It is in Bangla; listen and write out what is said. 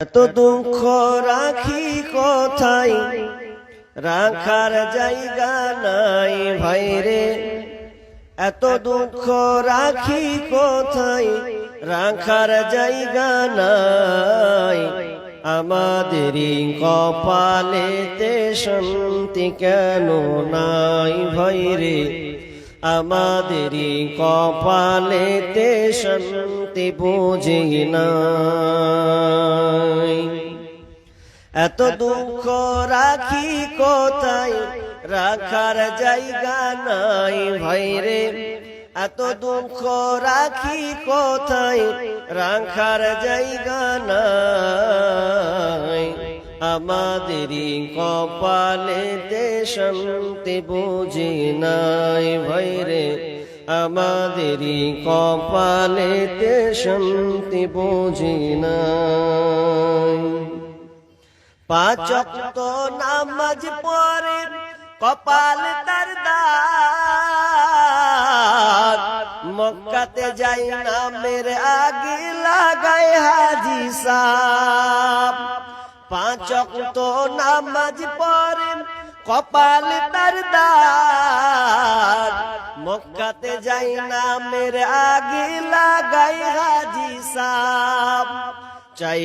এত দুঃখ রাখি কোথায় রাখার জায়গা নাই ভাই রে। এত দুঃখ রাখি কোথায় রাখার জায়গা নাই। আমাদেরই কপালেতে শান্তি কেন নাই ভাইরে আমাদেরই কপালেতে শান্তি বুঝি নাই এত দুঃখ রাখি কোথায়? রাখার জায়গা নাই ভাইরে এত দুঃখ রাখি কোথায়? রাখার জায়গা নাই। আমাদেরই কপালেতে শান্তি বুঝি নাই ভাইরে আমাদেরই কপালেতে শান্তি বুঝি নাই। পাঁচক তো নামাজ পরে কপাল তার মক্কাতে যাই নামের আগে লাগাই হাজি সাপ। পাঁচক তো নামাজ পরে কপাল তার মক্কাতে যাই নামের আগে লাগাই হাজি সাপ। চাই